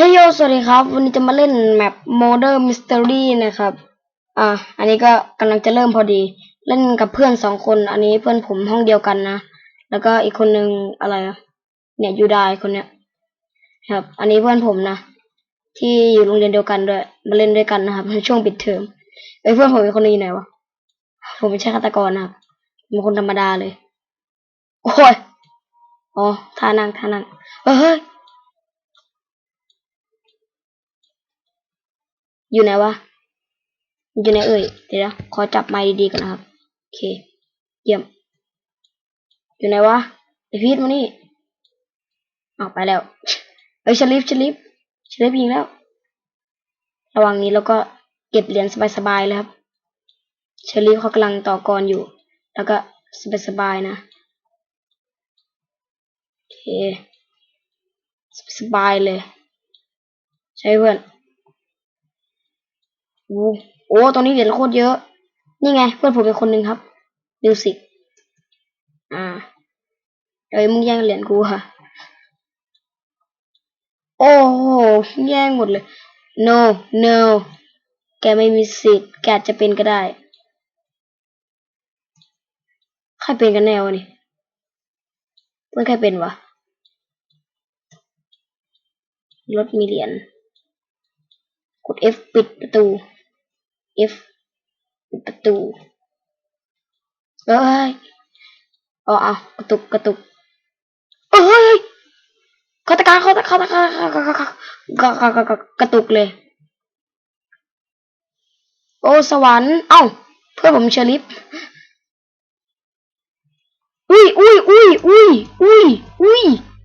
เฮ้ยโยสวัสดีครับ วันนี้จะมาเล่นแมป Murder Mystery นะครับ อ่า อันนี้ก็กำลังจะเริ่มพอดี เล่นกับเพื่อนสองคน อันนี้เพื่อนผมห้องเดียวกันนะ แล้วก็อีกคนนึงอะไรเนี่ยยูไดคนเนี้ย ครับ อันนี้เพื่อนผมนะ ที่อยู่โรงเรียนเดียวกันด้วย มาเล่นด้วยกันนะครับในช่วงปิดเทอมเอ้เพื่อนผมอีกคนนึงอยู่ไหนวะ ผมไม่ใช่ฆาตกรนะครับผมเป็นคนธรรมดาเลย โอ้ย อ๋อท่านั่งท่านั่งเฮ้ยเฮ้ย อยู่ไหนวะ อยู่ไหนเอ่ย เดี๋ยวนะขอจับไมค์ดีๆกันนะครับ โอเค เยี่ยม อยู่ไหนวะไอพีทมานี่ออกไปแล้ว เอ้ยชลิฟชลิฟชลิฟยิงแล้ว ระหว่างนี้เราก็เก็บเหรียญสบายๆเลยครับเชลิฟเขากำลังต่อกรอยู่ แล้วก็สบายๆนะ โอเค สบายๆเลย ใช่เพื่อน โอ้โอ้ตอนนี้เหรียญโคตรเยอะ นี่ไง เพื่อนผมเป็นคนหนึ่งครับมิวสิกอ่าเอ้ยวมึงแย่งเหรียญกูค่ะ โอ้โหแย่งหมดเลย no no แกไม่มีสิทธิ์แกจะเป็นก็ได้ ใครเป็นกันแน่วะนี่เพื่อนใครเป็นวะรถมีเหรียญกด F ปิดประตู F ปิดประตูเอ้ยอ๋อเอากระตุกกระตุกเอ้ยฆาตการฆาตการฆาตการฆาตการกระตุกเลย โอ้สวรรค์เอ้าเพื่อนผมเชอริฟอุ้ยอุ้ยอุ้ยอุ้ยอุ้ยอุ้ย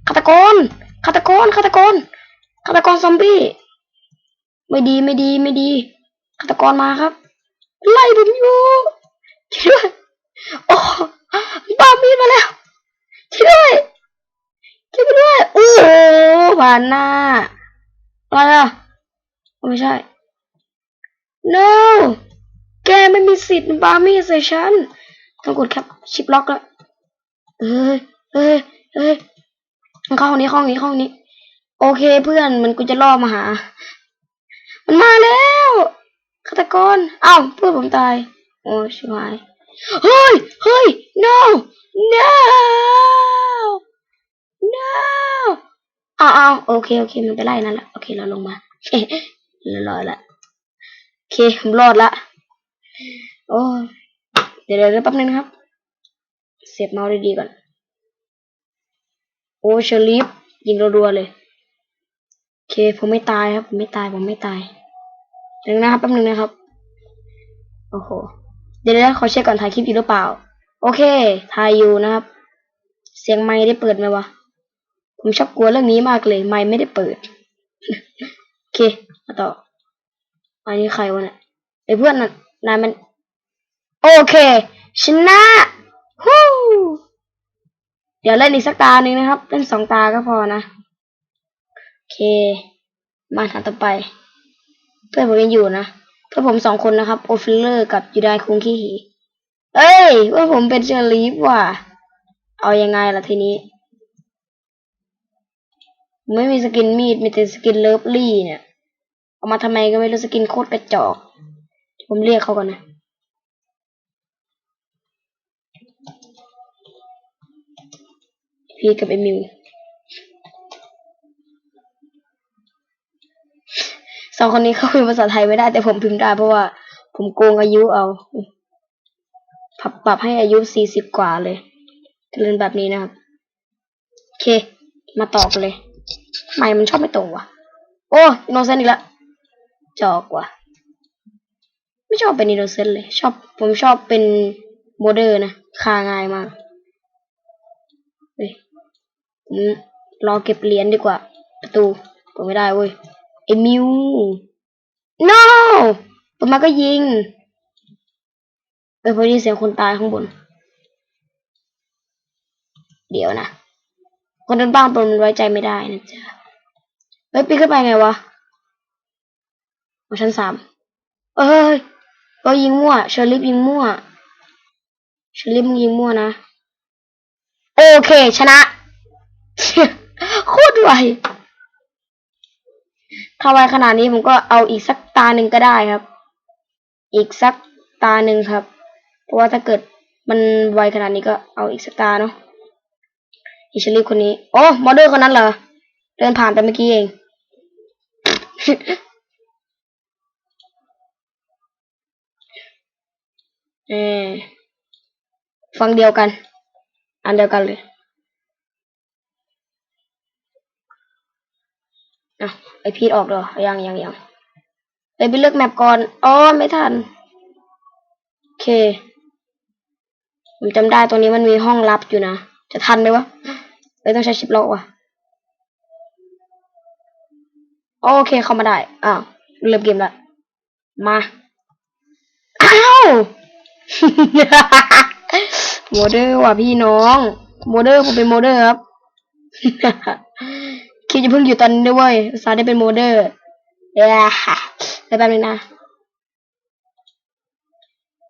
ฆาตกรฆาตกรฆาตกรฆาตกรซอมบี้ไม่ดีไม่ดีไม่ดี ฆาตกรมาครับ ไล่ผมอยู่ช่วยด้วยโอ้บ้ามีดมาแล้วช่วยด้วยช่วยด้วยโอ้โหผ่านหน้าอะไรอะไม่ใช่ no แกไม่มีสิทธิ์บามีดใส่ฉันต้องกดแคปชิปล็อกแล้วเอ้ยเอ้ยเอ้ยเข้าห้องนี้ห้องนี้ห้องนี้ โอเคเพื่อนมันกูจะล่อมาหา มันมาแล้ว ฆาตกรอ้าวเพื่อนผมตาย โอ้ชิบหายเฮ้ยเฮ้ย no no no อ้าวอ้าวโอเคโอเคมันไปไล่นั่นแหละโอเคเราลงมาเรารอดละโอเคผมรอดละโอ้ยเดี๋ยวเดี๋ยวแป๊บนึงนะครับเสียบเมาส์ดีๆก่อน โอ้เชอริฟยิงรัวๆเลยโอเคผมไม่ตายครับ ผมไม่ตายผมไม่ตายเดี๋ยวนะครับแป๊บนึงนะครับ โอ้โห เดี๋ยวนะขอเช็คก่อนถ่ายคลิปอยู่หรือเปล่า โอเค ถ่ายอยู่นะครับ เสียงไม้ได้เปิดไหมวะ ผมชอบกลัวเรื่องนี้มากเลย ไม้ไม่ได้เปิด โอเค มาต่อ อันนี้ใครวะเนี่ยไอ้เพื่อนน่ะนายมัน โอเค ชนะฮู้เดี๋ยวเล่นอีกสักตาหนึ่งนะครับ เล่นสองตาก็พอนะ โอเค มาทางต่อไป เพื่อนผมยังอยู่นะ พื่อผมสองคนนะครับ โอฟิลเลอร์กับยูไดคุงขี้หี เอ้ยเพื่อผมเป็นเชอรีฟว่ะ เอายังไงล่ะทีนี้ ไม่มีสกินมีด มีแต่สกินเลิฟลี่เนี่ย เอามาทำไมก็ไม่รู้สกินโคตรกระจอก ผมเรียกเขาก่อนนะ พี่กับไอมิว สองคนนี้เขาพิมพ์ภาษาไทยไม่ได้แต่ผมพิมพ์ได้เพราะว่า ผมโกงอายุเอาปรับปรับให้อายุสี่สิบกว่าเลยเล่นแบบนี้นะครับ โอเค มาต่อกันเลยทำไมมันชอบไม่ตรงวะ โอ้นโนเซนอีกล้วจอกว่ะ ไม่ชอบเป็นอินโนเซนเลย ชอบ ผมชอบเป็นโมเดอร์นะ คาง่ายมากเฮ้ยผมรอเก็บเหรียญดีกว่า ประตูเปิดไม่ได้เว้ย ไอ้มิว no เปิดมาก็ยิง เออพอดีเสียงคนตายข้างบน เดี๋ยวนะ คนบนบ้านปนมันไว้ใจไม่ได้นะจ๊ะ เฮ้ยปีนขึ้นไปไงวะมาชั้นสาม เอ้ยเรายิงมั่วเชอร์ลิฟยิงมั่วเชอร์ลิฟมึงยิงมั่วนะ โอเคชนะ โคตรไว ถ้าไวขนาดนี้ผมก็เอาอีกสักตาหนึ่งก็ได้ครับ อีกสักตาหนึ่งครับ เพราะว่าถ้าเกิดมันไวขนาดนี้ก็เอาอีกสักตาเนาะอิชลีฟคนนี้โอ้มอเดอร์คนนั้นเหรอเดินผ่านไปเมื่อกี้เองเออฟังเดียวกัน อันเดียวกันเลยอะ ไอพีทออกเหรอยังยังยังไปไปเลือกแมปก่อนอ๋อไม่ทันโอเค ผมจำได้ตรงนี้มันมีห้องลับอยู่นะ จะทันไหมวะเลยต้องใช้ชิปล็อกว่ะโอเคเข้ามาได้อ้าวเริ่มเกมละมาอ้าวโมเดอร์ว่ะพี่น้อง โมเดอร์ผมเป็นโมเดอร์ครับ คิดจะเพิ่งอยู่ตอนนี้ด้วยเวยอุตสาได้เป็นโมเดอร์เดี๋ยวไปแป๊บนึงนะ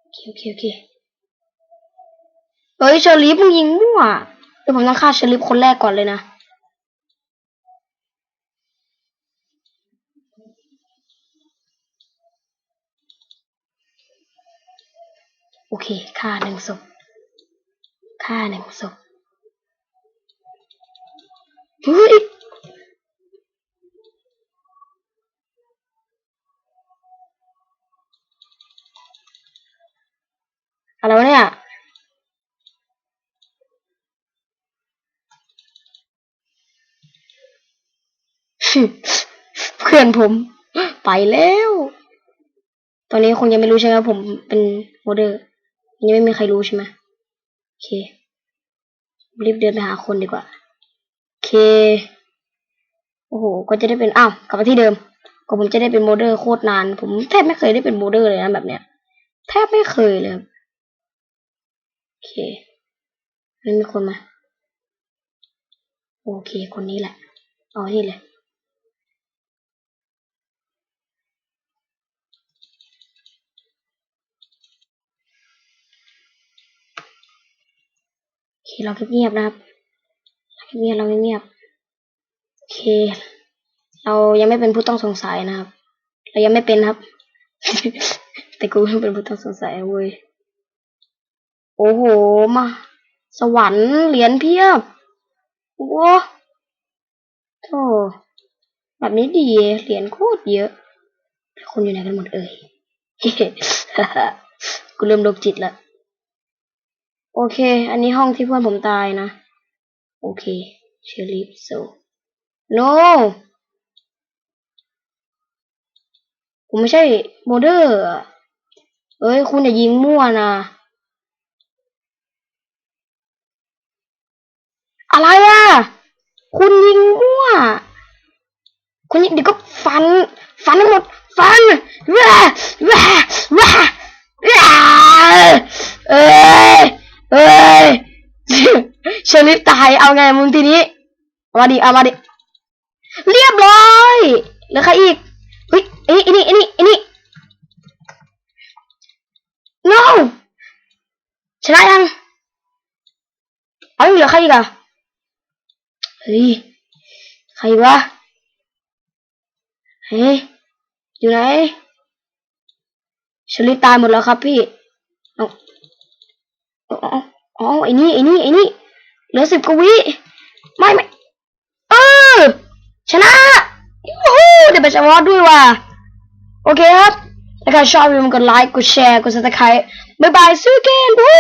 โอเคโอเคโอเคเฮ้ยเชอริฟมึงยิงมั่วเดี๋ยวผมต้องฆ่าเชอริฟคนแรกก่อนเลยนะโอเคฆ่าหนึ่งศพฆ่าหนึ่งศพ อะไรวะเนี่ย เพื่อนผม ไปแล้ว ตอนนี้คงยังไม่รู้ใช่ไหมผมเป็นโมเดอร์ยังไม่มีใครรู้ใช่ไหมโอเค รีบเดินไปหาคนดีกว่า โอเค โอ้โห ก็จะได้เป็น อ้าว กลับมาที่เดิมก็ผมจะได้เป็นโมเดอร์โคตรนาน ผมแทบไม่เคยได้เป็นโมเดอร์เลยนะแบบเนี้ยแทบไม่เคยเลย เค ไม่มีคนมา โอเค คนนี้แหละ เอานี่เลยโอเค เราเงียบๆนะครับเราเงียบๆเราเงียบๆโอเค เรายังไม่เป็นผู้ต้องสงสัยนะครับ เรายังไม่เป็นครับ แต่กูเป็นผู้ต้องสงสัยเว้ย โอ้โห มา สวรรค์เหรียญเพียบโอ้โหโธ่แบบนี้ดีเหรียญโคตรเยอะ คนอยู่ไหนกันหมดเอ่ยกูเริ่มโรคจิตล้วโอเค อันนี้ห้องที่เพื่อนผมตายนะ โอเคเชอริฟโซ no ผมไม่ใช่โมเดอร์ เอ้ย คุณอย่ายิงมั่วนะ อะไรอะ คุณยิงมั่ว คุณยิงเดี๋ยวก็ฟัน ฟันทั้งหมด ฟันว้าว้าว้าว้าเอ้ยเอ้ยเชอริฟตายเอาไงมึงทีนี้มาดิเอามาดิ เรียบร้อยเหลือใครอีกเฮ้ยไอ้นี่ไอ้นี่ไอ้นี่ no ชนะยังเอาเหลือใครอีกอะ เฮ้ย ใครวะ เฮ้ย อยู่ไหนชลิตตายหมดแล้วครับพี่เอาอาเอาเอไอ้นี่ไอ้นี่ไอ้นี่เหลือสิบกวิไม่ไม่เออชนะยูฮูเดี๋ยวไปชนะด้วยว่ะ โอเคครับถ้าใครชอบอย่าลืมกดไลค์ กดแชร์ กดซับสไครต์บ๊ายบาย see you again วู้